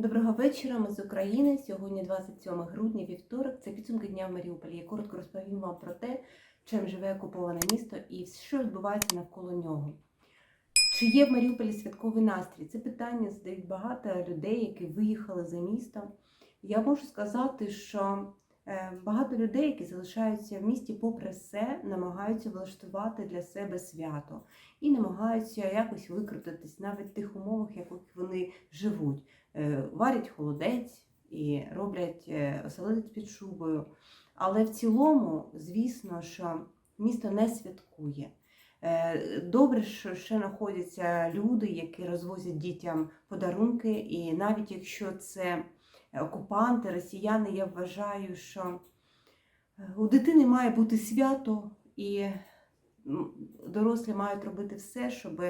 Доброго вечора, ми з України. Сьогодні 27 грудня, вівторок. Це підсумки дня в Маріуполі. Я коротко розповім вам про те, чим живе окуповане місто і що відбувається навколо нього. Чи є в Маріуполі святковий настрій? Це питання задають багато людей, які виїхали за містом. Я можу сказати, що е, багато людей, які залишаються в місті, попри все, намагаються влаштувати для себе свято і намагаються якось викрутитись навіть в тих умовах, в яких вони живуть. Е, Варять холодець і роблять е, оселедець під шубою. Але в цілому, звісно, що місто не святкує. Е, Добре, що ще знаходяться люди, які розвозять дітям подарунки, і навіть якщо це окупанти, росіяни, я вважаю, що у дитини має бути свято, і дорослі мають робити все, щоб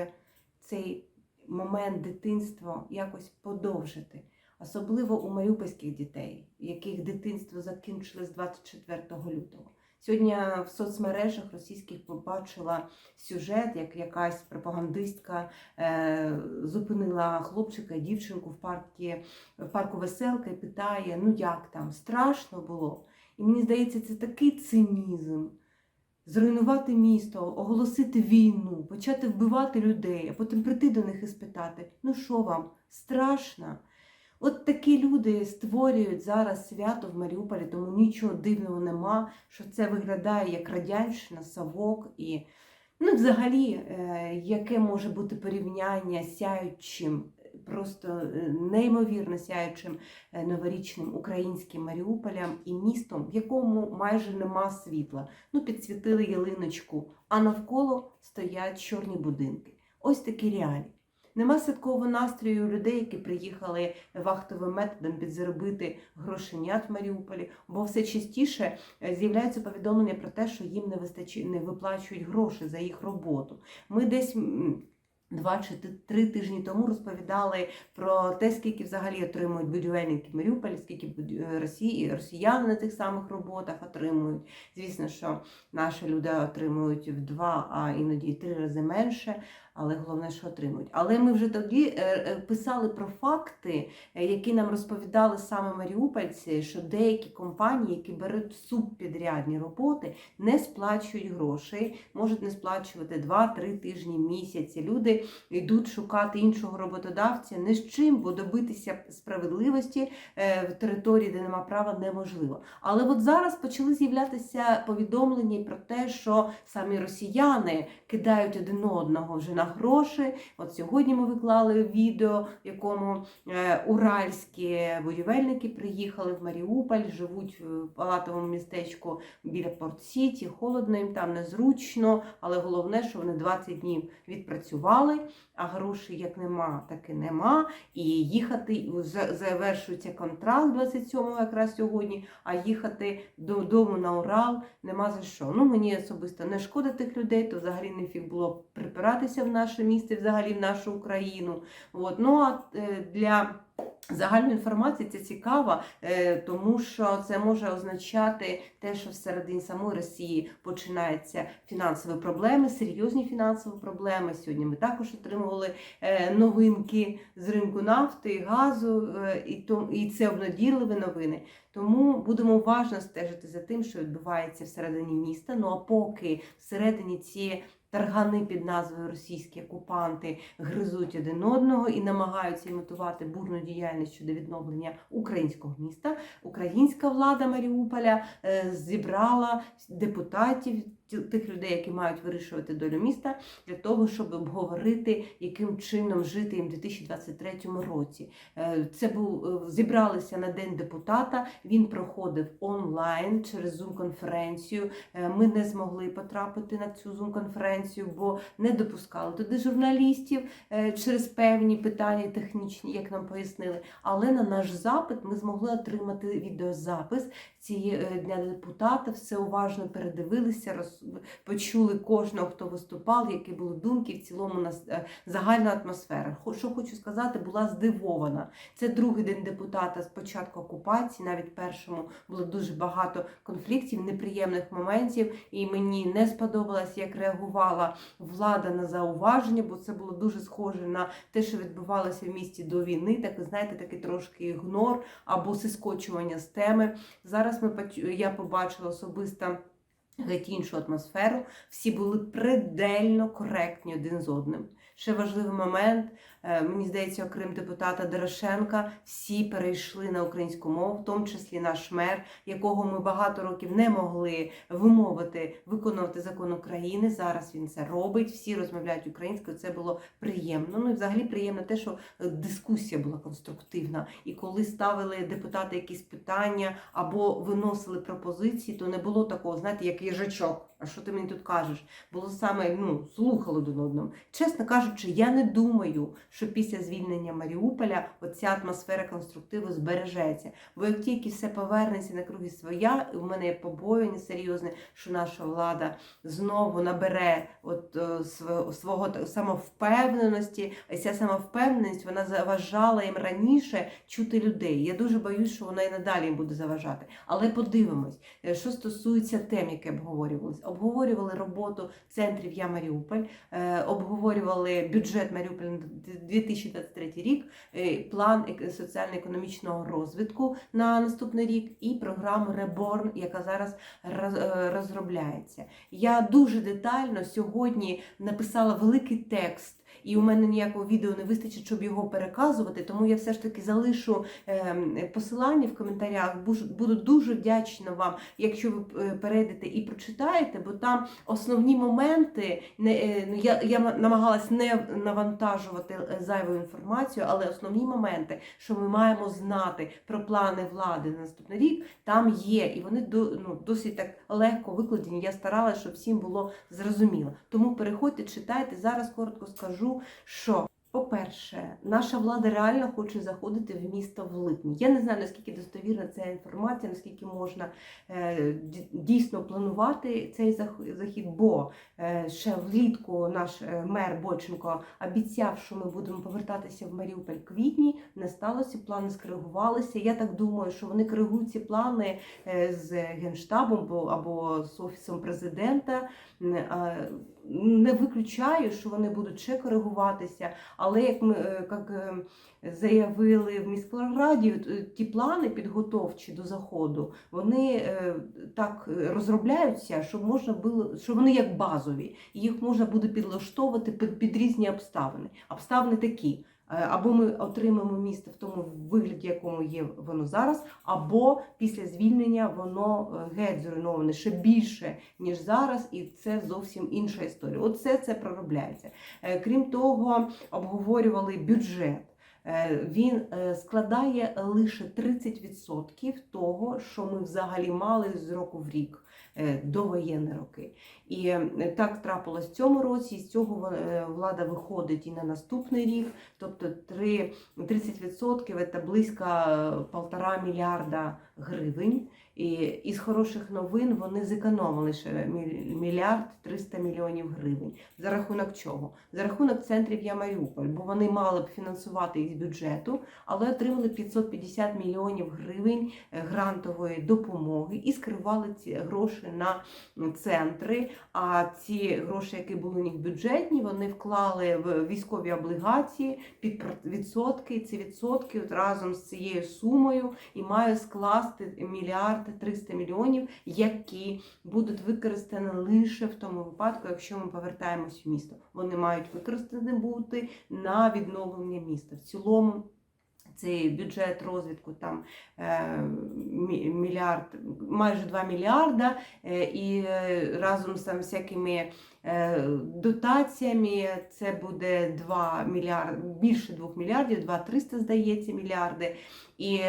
цей момент дитинства якось подовжити. Особливо у маріупольських дітей, яких дитинство закінчилось 24 лютого. Сьогодні в соцмережах російських побачила сюжет, як якась пропагандистка е, зупинила хлопчика дівчинку в парку, в парку Веселка і питає: ну як там, страшно було? І мені здається, це такий цинізм. Зруйнувати місто, оголосити війну, почати вбивати людей, а потім прийти до них і спитати: ну що вам, страшно? От такі люди створюють зараз свято в Маріуполі, тому нічого дивного нема, що це виглядає як радянщина, совок і ну, взагалі, е, яке може бути порівняння сяючим, просто е, неймовірно сяючим е, новорічним українським Маріуполем і містом, в якому майже нема світла. Ну, підсвітили ялиночку, а навколо стоять чорні будинки. Ось такі реалії. Нема святкового настрою людей, які приїхали вахтовим методом підзаробити грошенят в Маріуполі, бо все частіше е, з'являються повідомлення про те, що їм не вистачає, не виплачують гроші за їх роботу. Ми десь. Два чи три тижні тому розповідали про те, скільки взагалі отримують будівельники в Маріуполі, скільки е, Росії, росіяни на тих самих роботах отримують. Звісно, що наші люди отримують в два, а іноді три рази менше, але головне, що отримують. Але ми вже тоді е, е, писали про факти, е, які нам розповідали саме маріупольці, що деякі компанії, які беруть субпідрядні роботи, не сплачують грошей, можуть не сплачувати 2-3 тижні, місяці. Люди йдуть шукати іншого роботодавця не з чим, бо добитися справедливості в території, де нема права, неможливо. Але от зараз почали з'являтися повідомлення про те, що самі росіяни кидають один одного вже на гроші. От сьогодні ми виклали відео, в якому е, уральські будівельники приїхали в Маріуполь, живуть в палатовому містечку біля Порт-Сіті, холодно їм там незручно, але головне, що вони 20 днів відпрацювали, а грошей як нема, так і нема. І їхати завершується контракт 27-го якраз сьогодні, а їхати додому на Урал нема за що. Ну мені особисто не шкода тих людей, то взагалі не фіг було припиратися в наше місце, взагалі в нашу Україну. От. Ну а е, для загальної інформації це цікаво, е, тому що це може означати те, що всередині самої Росії починаються фінансові проблеми, серйозні фінансові проблеми. Сьогодні ми також отримували е, новинки з ринку нафти газу, е, і це обнадійливі новини. Тому будемо уважно стежити за тим, що відбувається всередині міста. Ну а поки всередині ці таргани під назвою російські окупанти гризуть один одного і намагаються імітувати бурну діяльність щодо відновлення українського міста. Українська влада Маріуполя е, зібрала депутатів. Тих людей, які мають вирішувати долю міста, для того, щоб обговорити, яким чином жити їм у 2023 році. Е, Це був е, зібралися на день депутата. Він проходив онлайн через Zoom-конференцію. Е, Ми не змогли потрапити на цю Zoom-конференцію, бо не допускали туди журналістів через певні питання технічні, як нам пояснили. Але на наш запит ми змогли отримати відеозапис цієї дня депутата. Все уважно передивилися, роз, почули кожного, хто виступав, які були думки, в цілому нас е, загальна атмосфера. Що хочу сказати, була здивована. Це другий день депутата з початку окупації, навіть першому було дуже багато конфліктів, неприємних моментів, і мені не сподобалось, як реагувала влада на зауваження, бо це було дуже схоже на те, що відбувалося в місті до війни. Так ви знаєте, такий трошки ігнор або сискочування з теми. Зараз ми я побачила особисто. Геть іншу атмосферу, всі були предельно коректні один з одним. Ще важливий момент, мені здається, окрім депутата Дорошенка, всі перейшли на українську мову, в тому числі наш мер, якого ми багато років не могли вимовити виконувати закон України. Зараз він це робить. Всі розмовляють українською. Це було приємно. Ну і взагалі приємно те, що е, дискусія була конструктивна. І коли ставили депутати якісь питання або виносили пропозиції, то не було такого, знаєте, як їжачок. А що ти мені тут кажеш? Було саме ну слухали один одному. Чесно кажучи, я не думаю, що після звільнення Маріуполя оця атмосфера конструктиву збережеться. Бо як тільки все повернеться на круги своя, у мене є побоювання серйозне, що наша влада знову набере от е, св- свого та- самовпевненості. А ця самовпевненість вона заважала їм раніше чути людей. Я дуже боюсь, що вона і надалі їм буде заважати. Але подивимось, Е, що стосується тем, які обговорювалися. Обговорювали роботу центрів Я Маріуполь, е, обговорювали бюджет Маріуполь на 2023 рік, е, план соціально-економічного розвитку на наступний рік і програму Реборн, яка зараз е, розробляється. Я дуже детально сьогодні написала великий текст. І у мене ніякого відео не вистачить, щоб його переказувати, тому я все ж таки залишу ем, посилання в коментарях. Буду дуже вдячна вам, якщо ви е, перейдете і прочитаєте, бо там основні моменти е, ну, я, я намагалась не навантажувати е, зайву інформацію, але основні моменти, що ми маємо знати про плани влади на наступний рік, там є, і вони ну, досить так легко викладені. Я старалася, щоб всім було зрозуміло. Тому переходьте, читайте. Зараз коротко скажу, що. По-перше, наша влада реально хоче заходити в місто в липні. Я не знаю, наскільки достовірна ця інформація, наскільки можна е, дійсно планувати цей захід, бо е, ще влітку наш е, мер Боченко обіцяв, що ми будемо повертатися в Маріуполь в квітні. Не сталося, плани скоригувалися. Я так думаю, що вони коригують ці плани з генштабом бо- або з офісом президента. Не виключаю, що вони будуть ще коригуватися, але як ми е, як е, заявили в міськраді, е, ті плани підготовчі до заходу, вони е, так е, розробляються, щоб можна було, що вони як базові, і їх можна буде підлаштовувати під, під різні обставини. Обставини такі. Або ми отримаємо місто в тому вигляді, якому є воно зараз, або після звільнення воно геть зруйноване ще більше, ніж зараз, і це зовсім інша історія. Оце це проробляється. Крім того, обговорювали бюджет. Е, Він е, складає лише 30% того, що ми взагалі мали з року в рік е, довоєнні роки. І е, так трапилось в цьому році. З цього е, влада виходить і на наступний рік. Тобто три- 30% це близько е, полтора мільярда гривень. І із хороших новин вони зекономили ще мільярд 300 мільйонів гривень. За рахунок чого? За рахунок центрів Я Маріуполь, бо вони мали б фінансувати їх з бюджету, але отримали 550 мільйонів гривень е, грантової допомоги і скривали ці гроші на центри. А ці гроші, які були у них бюджетні, вони вклали в військові облігації під відсотки. Ці відсотки от разом з цією сумою і має скласти мільярд 300 мільйонів, які будуть використані лише в тому випадку, якщо ми повертаємось в місто. Вони мають використані бути на відновлення міста. В цілому цей бюджет розвитку там е, мільярд, майже 2 мільярда, е, і е, разом з там всякими дотаціями це буде 2 мільярди, більше 2 мільярдів, 2 300, здається, мільярди. І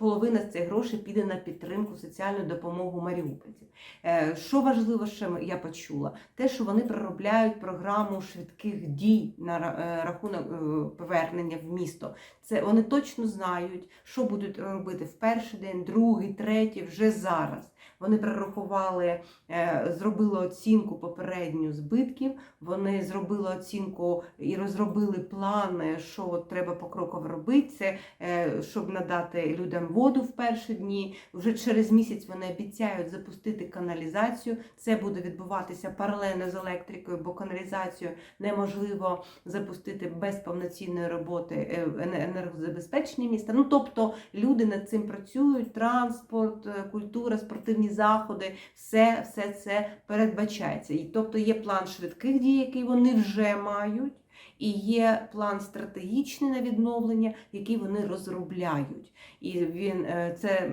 половина з цих грошей піде на підтримку соціальну допомогу маріупольців. Е, Що важливо, що я почула, те, що вони проробляють програму швидких дій на е, рахунок е, повернення в місто. Це вони точно знають, що будуть робити в перший день, другий, третій, вже зараз. Вони прорахували, е, зробили оцінку попередню збитків. Вони зробили оцінку і розробили плани, що треба покроково робити, це, е, щоб надати людям воду в перші дні. Вже через місяць вони обіцяють запустити каналізацію. Це буде відбуватися паралельно з електрикою, бо каналізацію неможливо запустити без повноцінної роботи е, ене- енергозабезпечення міста. Ну тобто люди над цим працюють, транспорт, культура, спортивні заходи, все, все це передбачається. І тобто є план швидких дій, який вони вже мають. І є план стратегічний на відновлення, який вони розробляють. І він е, це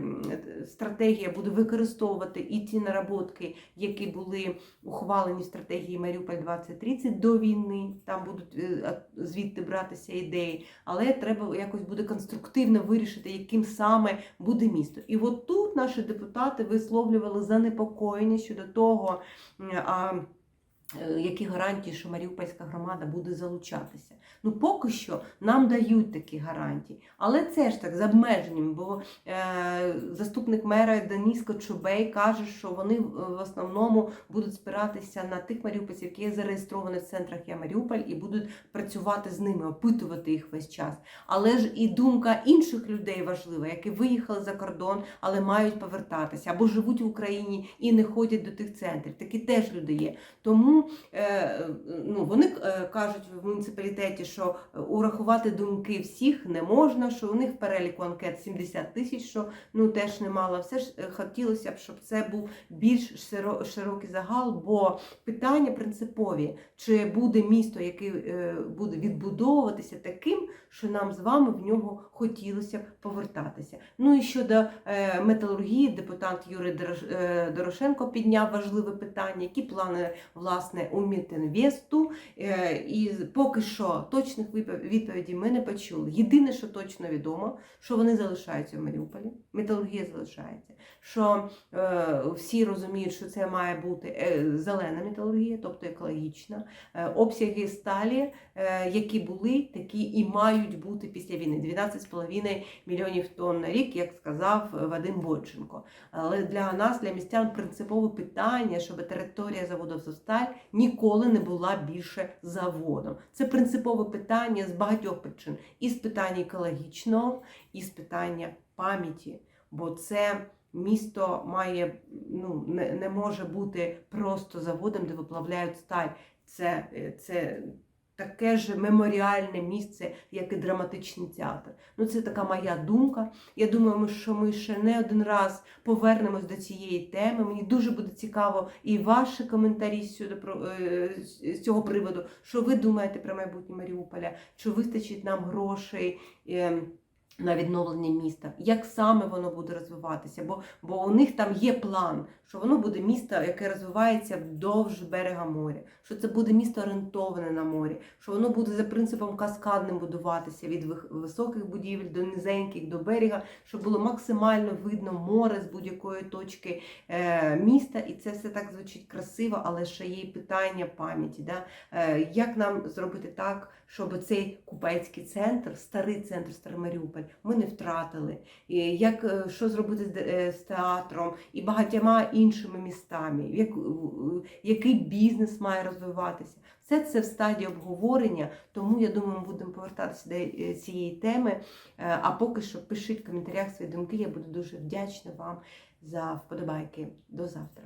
стратегія буде використовувати і ті наработки, які були ухвалені в стратегії Маріуполь 2030 до війни. Там будуть е, звідти братися ідеї, але треба якось буде конструктивно вирішити, яким саме буде місто. І от тут наші депутати висловлювали занепокоєння щодо того. А, які гарантії, що Маріупольська громада буде залучатися. Ну, поки що нам дають такі гарантії. Але це ж так з обмеженням, бо е, заступник мера Денис Кочубей каже, що вони е, в основному будуть спиратися на тих маріупольців, які є зареєстровані в центрах Я Маріуполь, і будуть працювати з ними, опитувати їх весь час. Але ж і думка інших людей важлива, які виїхали за кордон, але мають повертатися, або живуть в Україні і не ходять до тих центрів. Такі теж люди є. Тому е, ну, вони е, кажуть в муніципалітеті, що е, урахувати думки всіх не можна, що у них в переліку анкет 70 тисяч, що ну теж немало. Все ж хотілося б, щоб це був більш широкий загал, бо питання принципові, чи буде місто, яке буде відбудовуватися таким, що нам з вами в нього хотілося б повертатися. Ну і щодо металургії, депутат Юрій Дорошенко підняв важливе питання, які плани власне у Мітинвесту. Е, І поки що точних відповідей ми не почули. Єдине, що точно відомо, що вони залишаються в Маріуполі, металургія залишається. Що е, всі розуміють, що це має бути е, зелена металургія, тобто екологічна. Обсяги сталі, які були, такі і мають бути після війни. 12,5 мільйонів тонн на рік, як сказав Вадим Бодченко. Але для нас, для містян, принципове питання, щоб територія заводу «Азовсталь» ніколи не була більше заводом. Це принципове питання з багатьох причин: і з питання екологічного, і з питання пам'яті. Бо це місто має ну не, не може бути просто заводом, де виплавляють сталь. Це, е, це таке ж меморіальне місце, як і драматичний театр. Ну, це така моя думка. Я думаю, що ми ще не один раз повернемось до цієї теми. Мені дуже буде цікаво і ваші коментарі сюди е, з- цього приводу. Що ви думаєте про майбутнє Маріуполя? Чи вистачить нам грошей? На відновлення міста, як саме воно буде розвиватися, бо, бо у них там є план, що воно буде місто, яке розвивається вдовж берега моря, що це буде місто орієнтоване на морі, що воно буде за принципом каскадним будуватися від високих будівель до низеньких до берега, щоб було максимально видно море з будь-якої точки е, міста, і це все так звучить красиво, але ще є питання пам'яті. Да? Е, як нам зробити так, щоб цей купецький центр, старий центр Старий Маріуполь, ми не втратили? І як е, що зробити з, е, з театром і багатьма іншими містами? Як, який бізнес має розвиватися? Все це в стадії обговорення, тому я думаю, ми будемо повертатися до е, цієї теми. А поки що пишіть в коментарях свої думки. Я буду дуже вдячна вам за вподобайки. До завтра.